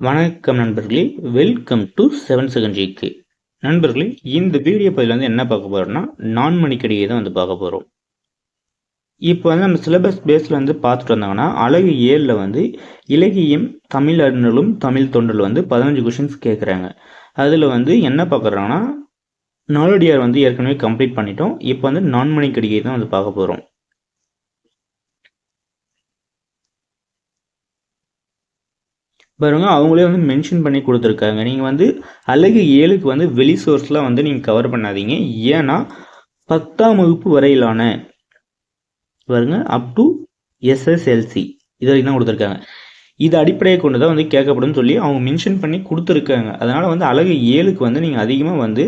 வணக்கம் நண்பர்களே. Welcome to seven second ஜிக்கு நண்பர்களே இந்த வீடியோ பதில் வந்து என்ன பார்க்க போகிறோம்னா நான் மணிக்கடியை தான் வந்து பார்க்க போகிறோம் இப்போ வந்து நம்ம சிலபஸ் பேஸில் வந்து பார்த்துட்டு வந்தாங்கன்னா அழகு ஏழில் வந்து இலக்கியம் தமிழ் அறிஞர்களும் தமிழ் தொண்டில் வந்து பதினஞ்சு கொஷின்ஸ் கேட்குறாங்க அதில் வந்து என்ன பார்க்குறாங்கன்னா நாலடியார் வந்து ஏற்கனவே கம்ப்ளீட் பண்ணிட்டோம். இப்போ வந்து நான் மணிக்கடிகை தான் வந்து பார்க்க போகிறோம் பாருங்க அவங்களே வந்து மென்ஷன் பண்ணி கொடுத்துருக்காங்க. நீங்கள் வந்து அழகு ஏழுக்கு வந்து வெளி சோர்ஸ்லாம் வந்து நீங்கள் கவர் பண்ணாதீங்க. ஏன்னா பத்தாம் வகுப்பு வரையிலான பாருங்க அப் டு எஸ்எஸ்எல்சி இது வரைக்கும் தான் கொடுத்துருக்காங்க. இது அடிப்படையை கொண்டு தான் வந்து கேட்கப்படும் சொல்லி அவங்க மென்ஷன் பண்ணி கொடுத்துருக்காங்க. அதனால் வந்து அழகு ஏழுக்கு வந்து நீங்கள் அதிகமாக வந்து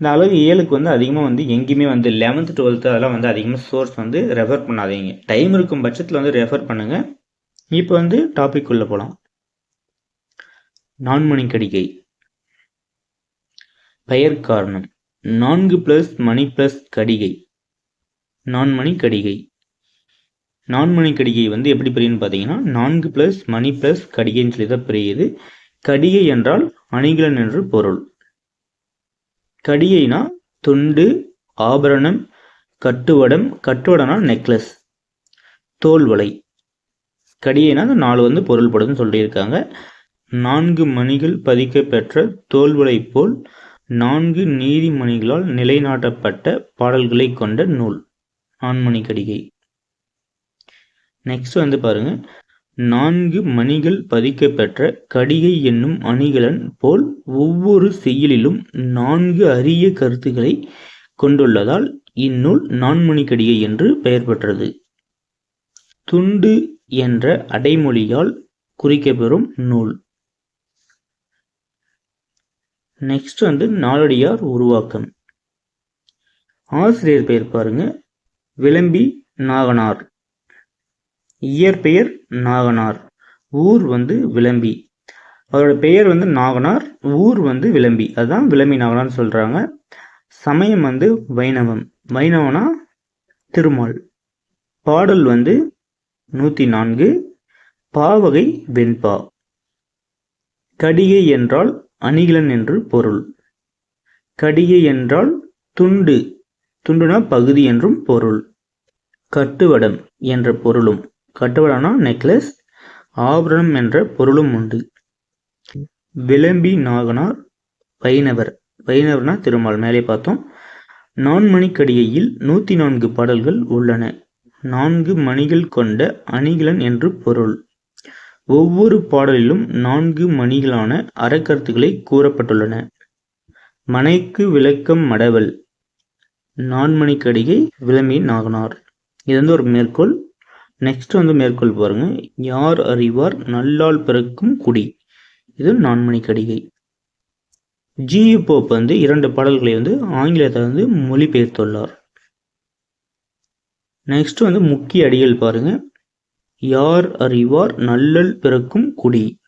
இந்த அழகு ஏழுக்கு வந்து அதிகமாக வந்து எங்கேயுமே வந்து லெவன்த்து டுவெல்த்து அதெல்லாம் வந்து அதிகமாக சோர்ஸ் வந்து ரெஃபர் பண்ணாதீங்க. டைம் இருக்கும் பட்சத்தில் வந்து ரெஃபர் பண்ணுங்கள் இப்போ வந்து டாபிக் உள்ள போகலாம் நான்மணி கடிகை பெயர் காரணம். நான்கு பிளஸ் மணி பிளஸ் கடிகை. நான்மணி கடிகை நான்மணி கடிகை வந்து எப்படி பிரியுன்னு பார்த்தீங்கன்னா நான்கு பிளஸ் மணி பிளஸ் கடிகைன்னு சொல்லி தான் பிரியுது. கடிகை என்றால் அணிகலன் என்று பொருள். கடிகைனா துண்டு ஆபரணம் கட்டுவடம் கட்டுவடனா நெக்லஸ் தோல்வலை கடியைனா அந்த நாலு வந்து பொருள்படுதுன்னு சொல்லியிருக்காங்க. நான்கு மணிகள் பதிக்க பெற்ற தோல்வலை போல் நான்கு நீதிமணிகளால் நிலைநாட்டப்பட்ட பாடல்களை கொண்ட நூல். நான்மணி கடிகை. நெக்ஸ்ட் வந்து பாருங்க. நான்கு மணிகள் பதிக்க பெற்ற கடிகை என்னும் அணிகலன் போல் ஒவ்வொரு செய்யலிலும் நான்கு அரிய கருத்துக்களை கொண்டுள்ளதால் இந்நூல் நான்மணி கடிகை என்று பெயர் பெற்றது. துண்டு என்ற அடைமொழியால் குறிக்கப்பெறும் நூல். நெக்ஸ்ட் வந்து நாளடியார் உருவாக்கம். ஆசிரியர் பெயர் பாருங்க. விளம்பி நாகனார். இயற்பெயர் நாகனார். ஊர் வந்து விளம்பி. அவரோட பெயர் வந்து நாகனார் ஊர் வந்து விளம்பி. அதுதான் விளம்பி நாகனார்னு சொல்றாங்க. சமயம் வந்து வைணவம். வைணவனா திருமால். பாடல் வந்து நூற்றி நான்கு. பாவகை வெண்பா. கடிகை என்றால் அணிகலன் என்று பொருள். கடிகை என்றால் துண்டு. துண்டுனா பகுதி என்றும் பொருள். கட்டுவடம் என்ற பொருளும். கட்டுவடம்னா நெக்லஸ். ஆபரணம் என்ற பொருளும் உண்டு. விளம்பி நாகனார் வைணவர். வைணவர்னா திருமால். மேலே பார்த்தோம். நான்மணிக்கடிகையில் நூற்றி நான்கு பாடல்கள் உள்ளன. நான்கு மணிகள் கொண்ட அணிகலன் என்று பொருள். ஒவ்வொரு பாடலிலும் நான்கு மணிகளான அறக்கருத்துக்களை கூறப்பட்டுள்ளன. மனைக்கு விளக்கம் மடவல். நான்மணிக்கடிகை விளம்பி நாகனார் இது வந்து ஒரு மேற்கோள். நெக்ஸ்ட் வந்து மேற்கோள் பாருங்க. யார் அறிவார் நல்லால் பிறக்கும் குடி. இது நான்மணி கடிகை ஜி போப் வந்து இரண்டு பாடல்களை வந்து ஆங்கிலத்தை வந்து மொழிபெயர்த்துள்ளார். நெக்ஸ்ட் வந்து முக்கிய அடிகள் பாருங்க. யார் அறிவார்? நல்லல் பிறக்கும் குடி.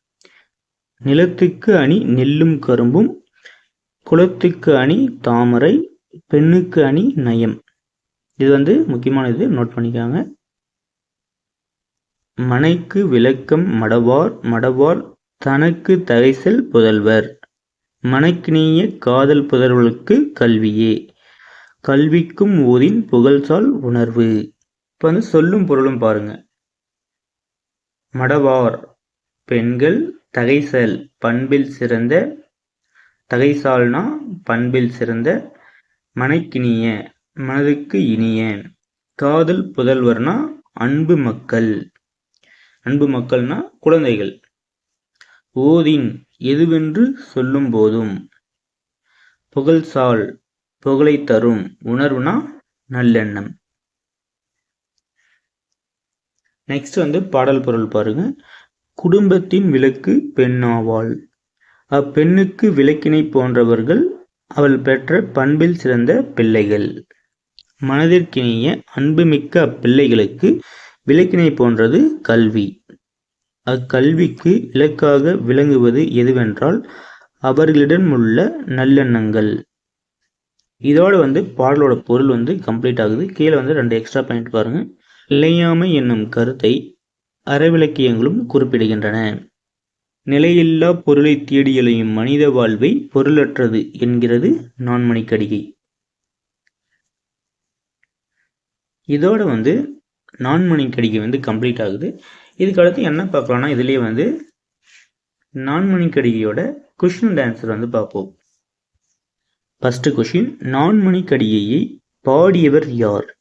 நிலத்துக்கு அணி நெல்லும் கரும்பும் குளத்துக்கு அணி தாமரை பெண்ணுக்கு அணி நயம். இது வந்து முக்கியமான இது நோட் பண்ணிக்காங்க. மனைக்கு விளக்கம் மடவார் மடவார் தனக்கு தகைசல் புதல்வர். மனைக்கினிய காதல் புதல்வர்களுக்கு கல்வியே. கல்விக்கும் ஓதின் புகழ்சால் உணர்வு. இப்போ வந்து சொல்லும் பொருளும் பாருங்க. மடவார் பெண்கள் தகைசல் பண்பில் சிறந்த தகைசால்னா பண்பில் சிறந்த மனைக்கினிய மனதுக்கு இனிய. காதல் புதல்வர்னா அன்பு மக்கள். அன்பு மக்கள்னா குழந்தைகள். ஓதின் எதுவென்று சொல்லும் போதும். புகழ்சால் புகழை தரும் உணர்வுனா நல்லெண்ணம். நெக்ஸ்ட் வந்து பாடல் பொருள் பாருங்க. குடும்பத்தின் விளக்கு பெண்ணாவாள். அப்பெண்ணுக்கு விளக்கினை போன்றவர்கள் அவள் பெற்ற பண்பில் சிறந்த பிள்ளைகள். மனதிற்கினிய அன்புமிக்க அப்பிள்ளைகளுக்கு விளக்கினை போன்றது கல்வி. அக்கல்விக்கு இலக்காக விளங்குவது எதுவென்றால் அவர்களிடம் உள்ள நல்லெண்ணங்கள். இதோடு வந்து பாடலோட பொருள் வந்து கம்ப்ளீட் ஆகுது. கீழே வந்து ரெண்டு எக்ஸ்ட்ரா பாயிண்ட் பாருங்க. நிலையாமை என்னும் கருத்தை அறவிலக்கியங்களும் குறிப்பிடுகின்றன. நிலையில்லா பொருளை தேடியலையும் மனித வாழ்வை பொருளற்றது என்கிறது நான்மணிக்கடிகை. இதோட வந்து நான்மணிக்கடிகை வந்து கம்ப்ளீட் ஆகுது. இதுக்கடுத்து என்ன பார்க்கலாம்னா இதுலேயே வந்து நான்மணிக்கடிகையோட கொஷின் அண்ட் வந்து பார்ப்போம். ஃபஸ்ட்டு கொஷின் நான்மணிக்கடிகையை பாடியவர் யார்?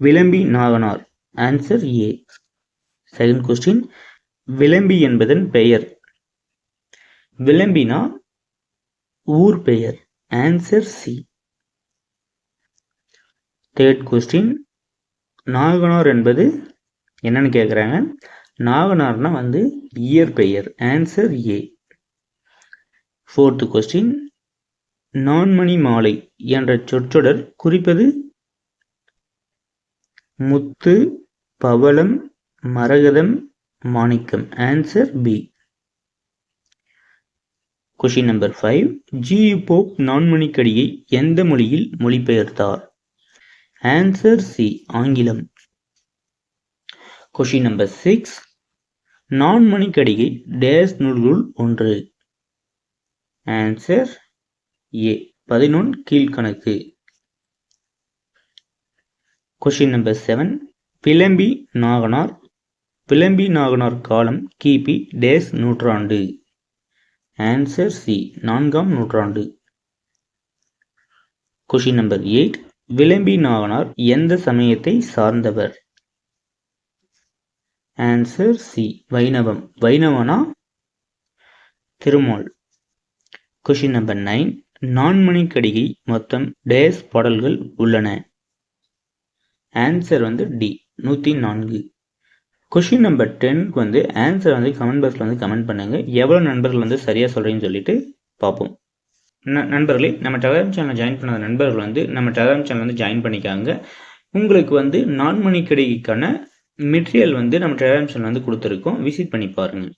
விளம்பி Naganar. Answer A second question விளம்பி என்பதன் பெயர். விளம்பினா ஊர் பெயர். Answer C third question Naganar என்பது என்னன்னு கேட்குறாங்க நாகனார்னா வந்து இயற்பெயர். ஆன்சர் ஏ ஃபோர்த்து கொஸ்டின் நான்மணி மாலை என்ற சொற்றொடர் குறிப்பது முத்து பவளம் மரகதம் மாணிக்கம். Answer B question number five G Pope நான்மணிக்கடியை எந்த மொழியில் மொழிபெயர்த்தார்? ஆன்சர் சி ஆங்கிலம். Question number six Nanmanikkadigai days நூல்களுள் ஒன்று. Answer A. பதினொன் கீழ்கணக்கு. Question number seven பிளம்பி Naganar பிளம்பி Naganar காலம் கிபி டேஸ் நூற்றாண்டு. ஆன்சர் சி நான்காம் நூற்றாண்டு. Question number eight Vilambi Naganar எந்த சமயத்தை சார்ந்தவர்? ஆன்சர் சி வைணவம். வைணவனா? Thirumal. Question number nine Nanmanikkadigai மொத்தம் டேஸ் பாடல்கள் உள்ளன. ஆன்சர் வந்து டி நூற்றி நான்கு கொஷின் நம்பர் டென்க்கு வந்து ஆன்சர் வந்து கமெண்ட் பாக்ஸில் வந்து கமெண்ட் பண்ணுங்கள் எவ்வளோ நண்பர்கள் வந்து சரியாக சொல்கிறீங்கன்னு சொல்லிட்டு பார்ப்போம். ந நண்பர்களே நம்ம டெலகிராம் சேனல் ஜாயின் பண்ணாத நண்பர்கள் வந்து நம்ம டெலகிராம் சேனல் வந்து ஜாயின் பண்ணிக்காங்க. உங்களுக்கு வந்து நான்மணிக்கடிகைக்கான மெட்டீரியல் வந்து நம்ம டெலகிராம் சேனல் வந்து கொடுத்துருக்கோம். விசிட் பண்ணி பாருங்கள்